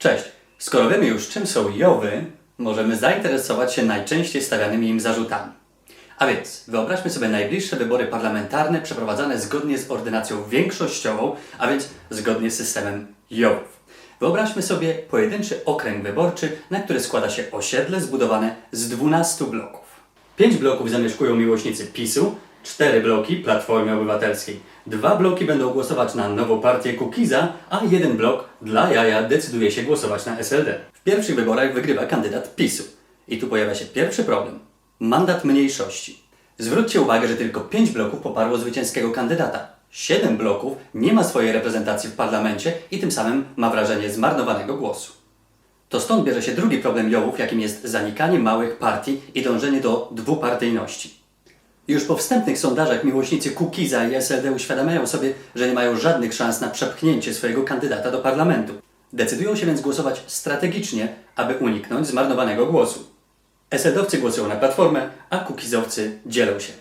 Cześć! Skoro wiemy już czym są jowy, możemy zainteresować się najczęściej stawianymi im zarzutami. A więc wyobraźmy sobie najbliższe wybory parlamentarne przeprowadzane zgodnie z ordynacją większościową, a więc zgodnie z systemem jowów. Wyobraźmy sobie pojedynczy okręg wyborczy, na który składa się osiedle zbudowane z 12 bloków. Pięć bloków zamieszkują miłośnicy PiSu, cztery bloki Platformy Obywatelskiej. Dwa bloki będą głosować na nową partię Kukiza, a jeden blok dla jaja decyduje się głosować na SLD. W pierwszych wyborach wygrywa kandydat PiSu. I tu pojawia się pierwszy problem. Mandat mniejszości. Zwróćcie uwagę, że tylko pięć bloków poparło zwycięskiego kandydata. Siedem bloków nie ma swojej reprezentacji w parlamencie i tym samym ma wrażenie zmarnowanego głosu. To stąd bierze się drugi problem Jowów, jakim jest zanikanie małych partii i dążenie do dwupartyjności. Już po wstępnych sondażach miłośnicy Kukiza i SLD uświadamiają sobie, że nie mają żadnych szans na przepchnięcie swojego kandydata do parlamentu. Decydują się więc głosować strategicznie, aby uniknąć zmarnowanego głosu. SLD-owcy głosują na Platformę, a Kukizowcy dzielą się.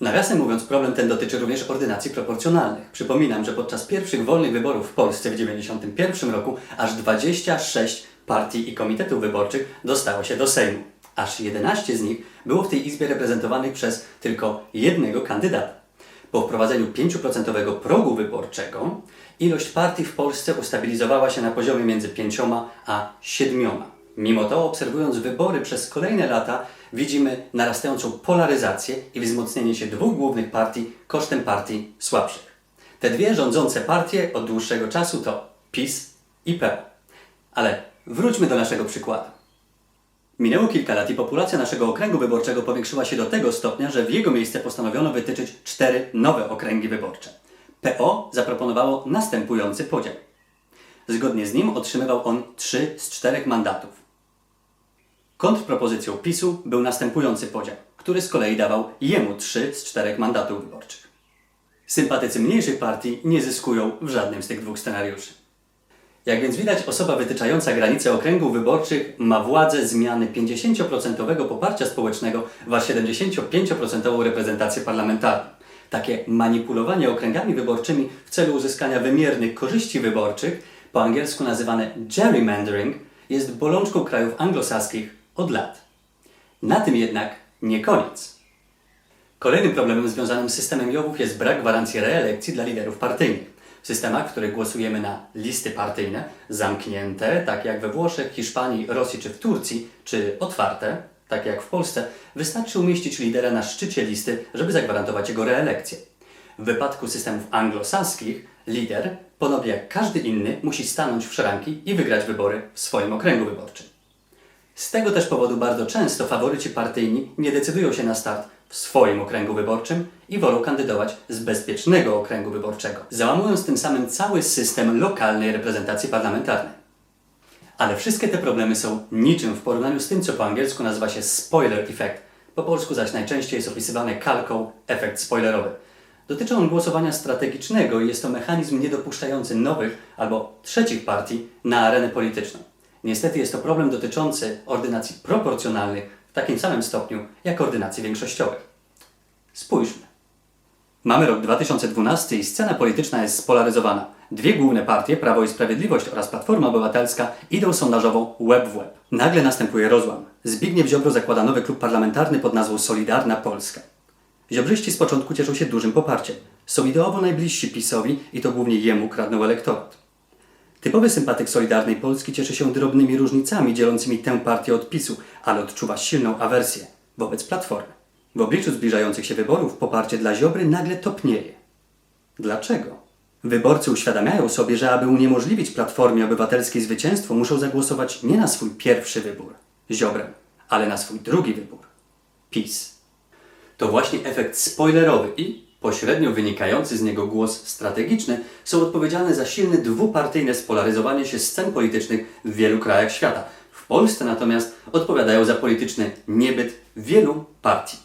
Nawiasem mówiąc, problem ten dotyczy również ordynacji proporcjonalnych. Przypominam, że podczas pierwszych wolnych wyborów w Polsce w 1991 roku aż 26 partii i komitetów wyborczych dostało się do Sejmu. Aż 11 z nich było w tej izbie reprezentowanych przez tylko jednego kandydata. Po wprowadzeniu 5% progu wyborczego ilość partii w Polsce ustabilizowała się na poziomie między 5 a 7. Mimo to, obserwując wybory przez kolejne lata, widzimy narastającą polaryzację i wzmocnienie się dwóch głównych partii kosztem partii słabszych. Te dwie rządzące partie od dłuższego czasu to PiS i PO. Ale wróćmy do naszego przykładu. Minęło kilka lat i populacja naszego okręgu wyborczego powiększyła się do tego stopnia, że w jego miejsce postanowiono wytyczyć cztery nowe okręgi wyborcze. PO zaproponowało następujący podział. Zgodnie z nim otrzymywał on trzy z czterech mandatów. Kontrpropozycją PiSu był następujący podział, który z kolei dawał jemu trzy z czterech mandatów wyborczych. Sympatycy mniejszych partii nie zyskują w żadnym z tych dwóch scenariuszy. Jak więc widać, osoba wytyczająca granice okręgów wyborczych ma władzę zmiany 50% poparcia społecznego w aż 75% reprezentację parlamentarną. Takie manipulowanie okręgami wyborczymi w celu uzyskania wymiernych korzyści wyborczych, po angielsku nazywane gerrymandering, jest bolączką krajów anglosaskich od lat. Na tym jednak nie koniec. Kolejnym problemem związanym z systemem Jowów jest brak gwarancji reelekcji dla liderów partyjnych. Systemach, w których głosujemy na listy partyjne, zamknięte, tak jak we Włoszech, Hiszpanii, Rosji czy w Turcji, czy otwarte, tak jak w Polsce, wystarczy umieścić lidera na szczycie listy, żeby zagwarantować jego reelekcję. W wypadku systemów anglosaskich, lider, podobnie jak każdy inny, musi stanąć w szranki i wygrać wybory w swoim okręgu wyborczym. Z tego też powodu bardzo często faworyci partyjni nie decydują się na start w swoim okręgu wyborczym i wolą kandydować z bezpiecznego okręgu wyborczego, załamując tym samym cały system lokalnej reprezentacji parlamentarnej. Ale wszystkie te problemy są niczym w porównaniu z tym, co po angielsku nazywa się spoiler effect, po polsku zaś najczęściej jest opisywany kalką efekt spoilerowy. Dotyczy on głosowania strategicznego i jest to mechanizm niedopuszczający nowych albo trzecich partii na arenę polityczną. Niestety jest to problem dotyczący ordynacji proporcjonalnych w takim samym stopniu jak ordynacji większościowych. Spójrzmy. Mamy rok 2012 i scena polityczna jest spolaryzowana. Dwie główne partie, Prawo i Sprawiedliwość oraz Platforma Obywatelska, idą sondażowo łeb w łeb. Nagle następuje rozłam. Zbigniew Ziobro zakłada nowy klub parlamentarny pod nazwą Solidarna Polska. Ziobrzyści z początku cieszą się dużym poparciem. Są ideowo najbliżsi PiSowi i to głównie jemu kradną elektorat. Typowy sympatyk Solidarnej Polski cieszy się drobnymi różnicami dzielącymi tę partię od PiSu, ale odczuwa silną awersję wobec Platformy. W obliczu zbliżających się wyborów poparcie dla Ziobry nagle topnieje. Dlaczego? Wyborcy uświadamiają sobie, że aby uniemożliwić Platformie Obywatelskiej zwycięstwo, muszą zagłosować nie na swój pierwszy wybór Ziobrę, ale na swój drugi wybór PiS. To właśnie efekt spoilerowy i pośrednio wynikający z niego głos strategiczny są odpowiedzialne za silne dwupartyjne spolaryzowanie się scen politycznych w wielu krajach świata. W Polsce natomiast odpowiadają za polityczny niebyt wielu partii.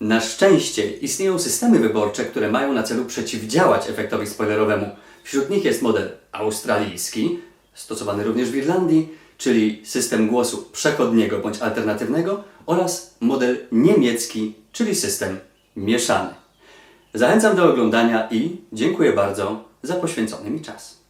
Na szczęście istnieją systemy wyborcze, które mają na celu przeciwdziałać efektowi spoilerowemu. Wśród nich jest model australijski, stosowany również w Irlandii, czyli system głosu przechodniego bądź alternatywnego oraz model niemiecki, czyli system mieszany. Zachęcam do oglądania i dziękuję bardzo za poświęcony mi czas.